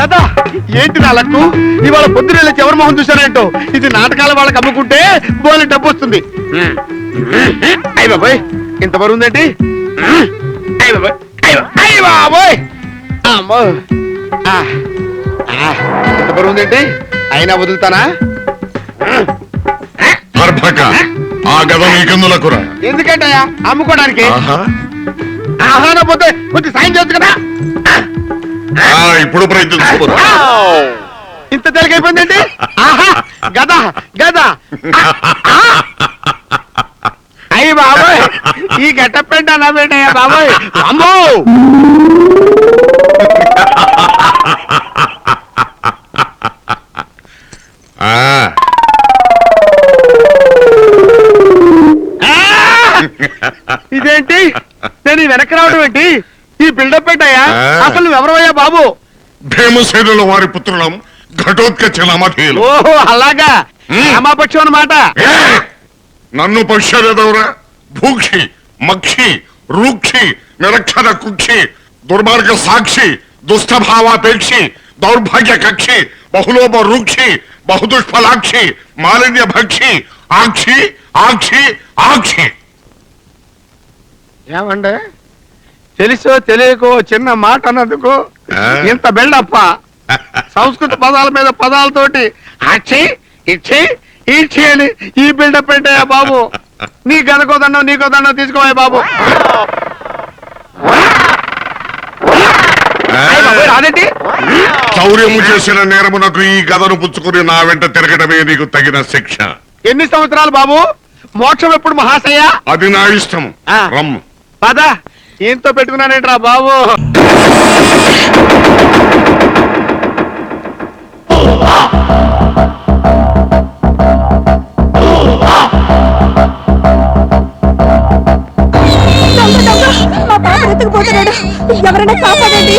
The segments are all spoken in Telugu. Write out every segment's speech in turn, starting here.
కదా ఏంటి నా లక్కు? ఇవాళ పొద్దున ఎవరి మొహం చూశానంటో ఇది నాటకాల వాళ్ళకి అమ్ముకుంటే బోలే డబ్బు వస్తుంది. అయ్య బాబోయ్ ఇంత బరువు ఉందేంటి? అయ్య బాబోయ్ అయ్య బాబోయ్, అయ్య బాబోయ్! అమ్మో! ఆ, ఆ, ఇంత బరువు ఉందేంటి? అయినా వదులుతానా? ఆ గద నీకెందులకురా ఎందుకంటయ్యా? అమ్ముకోవడానికి? ఆహా. పోతే కొంచెం సాయం చేయొచ్చు కదా. ఇప్పుడు ప్రయత్నించుకోరు ఇంత తెలికైపోయిందండి గద! గద! అయ్యి బాబోయ్! ఈ గట్టపెంట నా పెట్టయ్యా బాబోయ్! అమ్మో! ఇదేంటి? నేను వెనక్కి రావడం ఏంటి? ఈ బిల్డప్ పెట్టయ్యా అసలు నువ్వు ఎవరవయ్యా బాబు? భీమసేనుల వారి పుత్రులం ఘటోత్కచ నామధేయులు. ఓహో అలాగా. రామాపక్షం అన్నమాట! నన్ను పశ్చారెదవరా భూక్షి మక్షి రూక్షి నిరక్షర కుక్షి దుర్మార్గ సాక్షి దుష్టభావాపేక్షి దౌర్భాగ్య కక్షి బహులోప రూక్షి బహుదుష్ఫలాక్షి మాలిన్య భక్షి ఆక్షి ఆక్షి ఆక్షి. ఏమండే? తెలుసో తెలియకో చిన్న మాట అన్నందుకు. ఇంత బిల్డప్ప. సంస్కృత పదాల మీద పదాలతోటి అచ్చి ఇచ్చి ఇచ్చి అని ఈ బిల్డప్ పెట్టాయా బాబు? నీ గదకో దండం నీకో దండం తీసుకోవా బాబు. రాదేంటి? చౌర్యము చేసిన నేరమునకు ఈ గదను పుచ్చుకుని నా వెంట తిరగడమే నీకు తగిన శిక్ష. ఎన్ని సంవత్సరాలు బాబు? మోక్షం ఎప్పుడు మహాశయ? అది నా ఇష్టం. రమ్ము. పద. ఈయంతో పెట్టుకున్నానేంట్రా బాబు ఎవరైనా కాపాడండి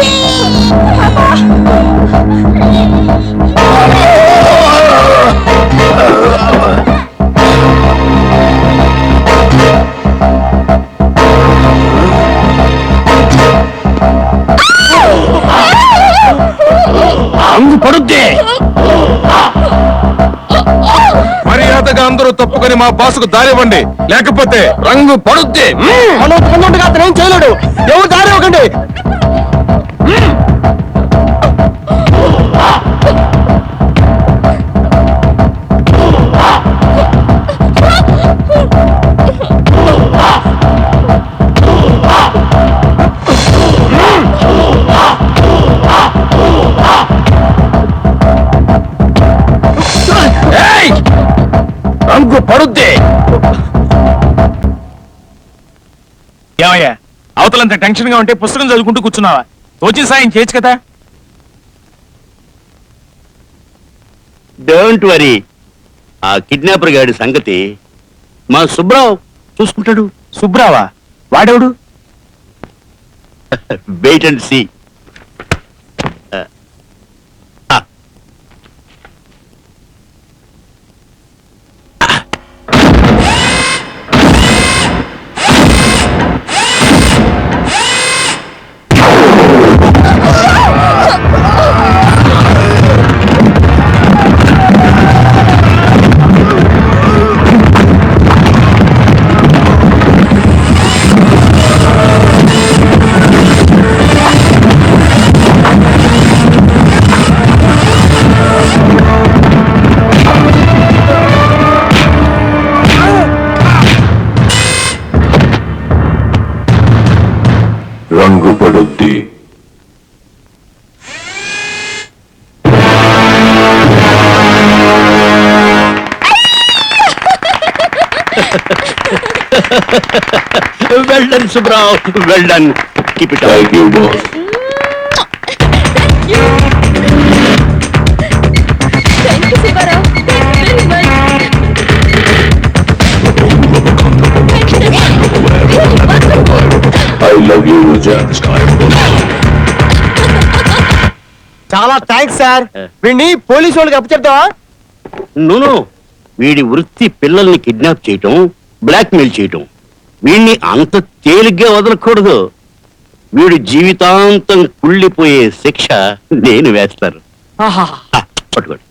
పాపా! మర్యాదగా తప్పుకొని మా బాసుకు దారివ్వండి లేకపోతే రంగు పడుద్ది. అనుకున్నట్టుగా అతను ఏం చేయలేడు. ఎవరు దారి ఇవ్వకండి. పడుద్ది. ఏమయ్యా అవతలంత టెన్షన్గా ఉంటే పుస్తకం చదువుకుంటూ కూర్చున్నావా? తోచిన సాయం చేయొచ్చు కదా? డోంట్ వరీ ఆ కిడ్నాపర్ గాడి సంగతి మా సుబ్రావ్ చూసుకుంటాడు. సుబ్రావా? వాడెవడు? వెయిట్ అండ్ సీ రంగు పడుద్ది well done Subrao well done keep it thank you boss చాలా థ్యాంక్స్ సార్ వీడిని పోలీసు వాళ్ళకి అప్పచెప్తావా? నూను వీడి వృత్తి పిల్లల్ని కిడ్నాప్ చేయటం బ్లాక్మెయిల్ చేయటం. వీడిని అంత తేలిగ్గా వదలకూడదు. వీడు జీవితాంతం కుళ్ళిపోయే శిక్ష నేను ఆ, పట్టుకోండి.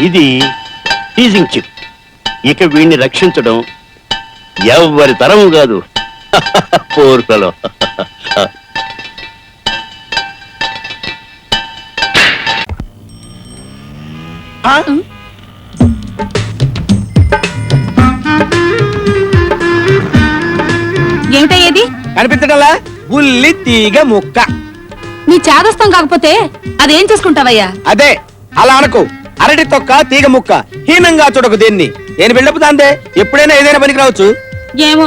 ఇది టీజింగ్ చిప్ ఇక వీడిని రక్షించడం ఎవరి తరము కాదు. పోర్కలో ఏమిటయ్యేది? కనిపించడంలా ఉల్లి తీగ ముక్క. నీ చాదస్తం కాకపోతే అదేం చేసుకుంటావయ్యా? అదే అలా అనకు. అరటి తొక్క తీగ ముక్క హీనంగా చూడకు దీన్ని. నేను బిల్డప్ దాందే ఎప్పుడైనా ఏదైనా పనికి రావచ్చు? ఏమో.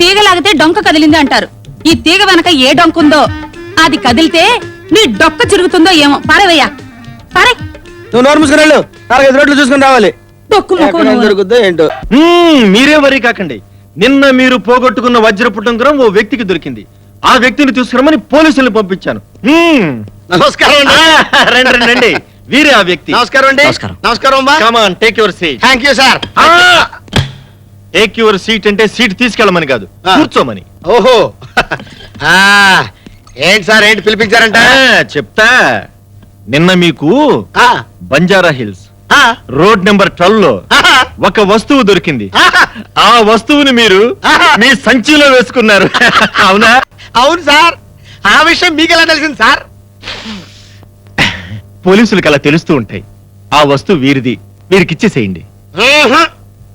తీగ లాగితే డొంక కదిలింది అంటారు. ఈ తీగ వెనక ఏ డొంకుందో? అది కదిలితే నీ డొక్క చిరుగుతుందో ఏమో. పారేవయ్యా. పారే. నువ్వు నోరు మూసుకుని వెళ్ళు. నాలుగైదు రోడ్లు చూసుకుని రావాలి. డొక్కు ముక్కు ఎక్కడ ఏం నువ్వు. జరుగుద్దో ఏంటో? మ్మ్, మీరే వరి కాకండి. నిన్న మీరు పోగొట్టుకున్న వజ్రపు ఉంగరం ఓ వ్యక్తికి దొరికింది. ఆ వ్యక్తిని తీసుకురమ్మని పోలీసుల్ని పంపించాను. మ్మ్. నమస్కారం అండి. ఆ, రండి రండి, రండి. వీరే ఆ వ్యక్తి. నమస్కారం అండి. నమస్కారం. నమస్కారం అమ్మా. Come on take your seat thank you sir take your seat అంటే సీట్ తీసుకెళ్ళమని కాదు ఆ. కూర్చోమని. ఓహో. ఆ, ఏంటి సార్ ఏంటి పిలిపించారంట? ఆ, చెప్తా. నిన్న మీకు ఆ, బంజారా హిల్స్ ఆ, రోడ్ నెంబర్ ట్వెల్వ్లో ఆహా, ఒక వస్తువు దొరికింది. ఆహా. ఆ వస్తువుని మీరు. మీ సంచిలో వేసుకున్నారు. అవునా? అవును సార్. ఆ విషయం మీకు ఎలా తెలిసింది సార్? పోలీసులకు అలా తెలుస్తూ ఉంటాయి. ఆ వస్తువు వీరిది. వీరికి ఇచ్చేసేయండి ఊహు.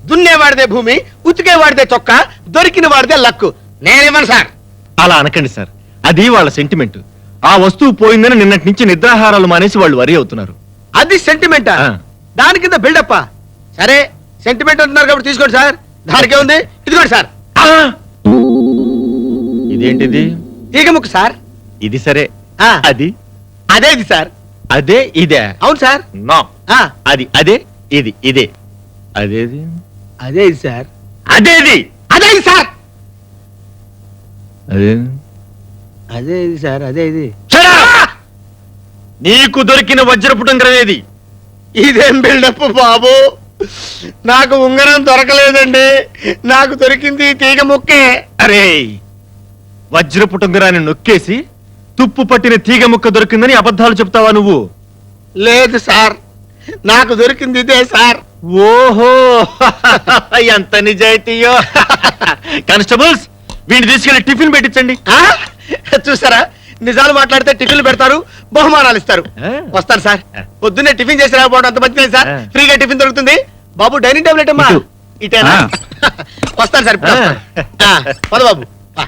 దున్నేవాడిదే భూమి ఉతికేవాడిదే చొక్క దొరికిన వాడిదే లక్కు నేనేమను సార్. అలా అనకండి సార్. అది వాళ్ళ సెంటిమెంట్. ఆ వస్తువు పోయిందని నిన్నటి నుంచి నిద్రాహారాలు మానేసి వాళ్ళు వరి అవుతున్నారు. అది సెంటిమెంట్. దాని కింద బిల్డప్ సరే సెంటిమెంట్ అంటున్నారు కాబట్టి తీసుకోండి సార్. దానికే ఉంది. ఇదిగోండి సార్! ఇదేంటిది? తీగ ముక్కు సార్. ఇది సరే. అది అదే? ఇది సార్? అదే ఇదే. అవును సార్. నో. ఆ, అది అదే ఇది ఇదే. అదేది? అదే ఇది సార్. అదేది? అదే ఇది సార్. అదే. అదే ఇది సార్ అదే ఇది. నీకు దొరికిన వజ్రపు ఉంగరం ఏది ఇదేం బిల్డప్ బాబు? నాకు ఉంగరం దొరకలేదండి. నాకు దొరికింది తీగ ముక్కే. అరే వజ్రపు ఉంగరాన్ని నొక్కేసి తుప్పు పట్టిన తీగ ముక్క దొరికిందని అబద్ధాలు చెప్తావా నువ్వు లేదు సార్ నాకు దొరికింది ఇదే సార్ ఓహో ఎంత నిజాయితీయో కానిస్టేబుల్స్ వీడిని తీసుకెళ్ళి టిఫిన్ పెట్టించండి ఆ? చూసారా నిజాలు మాట్లాడితే టిఫిన్లు పెడతారు బహుమానాలు ఇస్తారు ఆ. వస్తాను సార్ పొద్దున్నే టిఫిన్ చేసి రాకపోవడం అంత మంచిది సార్ ఆ. ఫ్రీగా టిఫిన్ దొరుకుతుంది బాబు డైనింగ్ టేబుల్ అమ్మా ఇటు. ఇటేనా ఆ. వస్తాను సార్ ఇప్పుడు ఆ. వస్తాను. ఆ, పద బాబు. ఆ!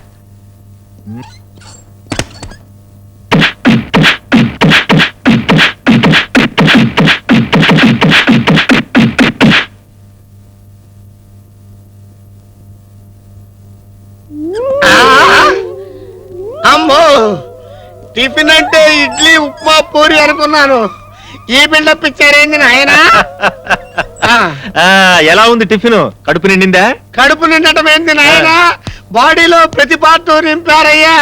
టిఫిన్ అంటే ఇడ్లీ ఉప్మా పూరి అనుకున్నాను. ఈ బిల్డప్ ఇచ్చారేంది నాయన? ఆ, ఎలా ఉంది టిఫిన్? కడుపు నిండిందా? కడుపు నిండటం ఏంది నాయన? బాడీలో ప్రతి పార్ట్ నింపారయ్యా.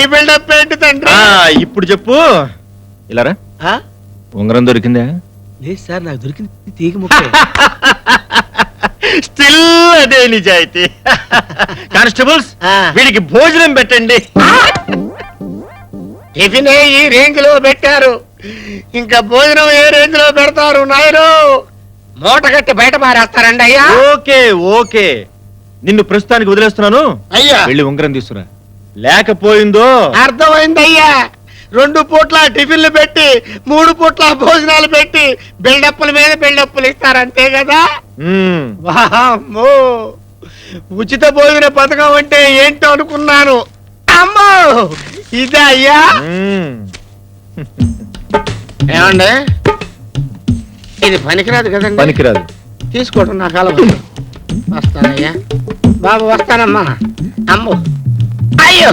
ఈ బిల్డప్ ఏంటి తండ్రి. ఇప్పుడు చెప్పు. ఇలారా? ఉంగరం దొరికిందా? లేదు సార్ నాకు దొరికింది తీగ ముక్క. స్టిల్ అదే నిజాయితీ. కానిస్టేబుల్స్. వీడికి భోజనం పెట్టండి. టిఫిన్ ఈ రేంజ్లో పెట్టారు. ఇంకా భోజనం ఏ రేంజ్లో పెడతారు నాయరు మూట కట్టి బయట పారేస్తారండి అయ్యా. Okay okay. నిన్ను ప్రస్తుతానికి వదిలేస్తున్నాను. అయ్యా. వెళ్ళి ఉంగరం తీసుకురా. లేకపోయిందో. అర్థమైంది అయ్యా రెండు పూట్ల టిఫిన్లు పెట్టి మూడు పూట్ల భోజనాలు పెట్టి బిల్డప్పుల మీద బిల్డప్పులు ఇస్తారు అంతే కదా. వామ్మో. ఉచిత భోజన పథకం అంటే ఏంటో అనుకున్నాను. అమ్మో! ఇదే అయ్యా. ఏమండి? ఇది పనికిరాదు కదండి. పనికిరాదు. తీసుకోవడం నాకు అలవాటు వస్తానయ్యా. బాబు వస్తానమ్మా. అమ్మో. అయ్యో!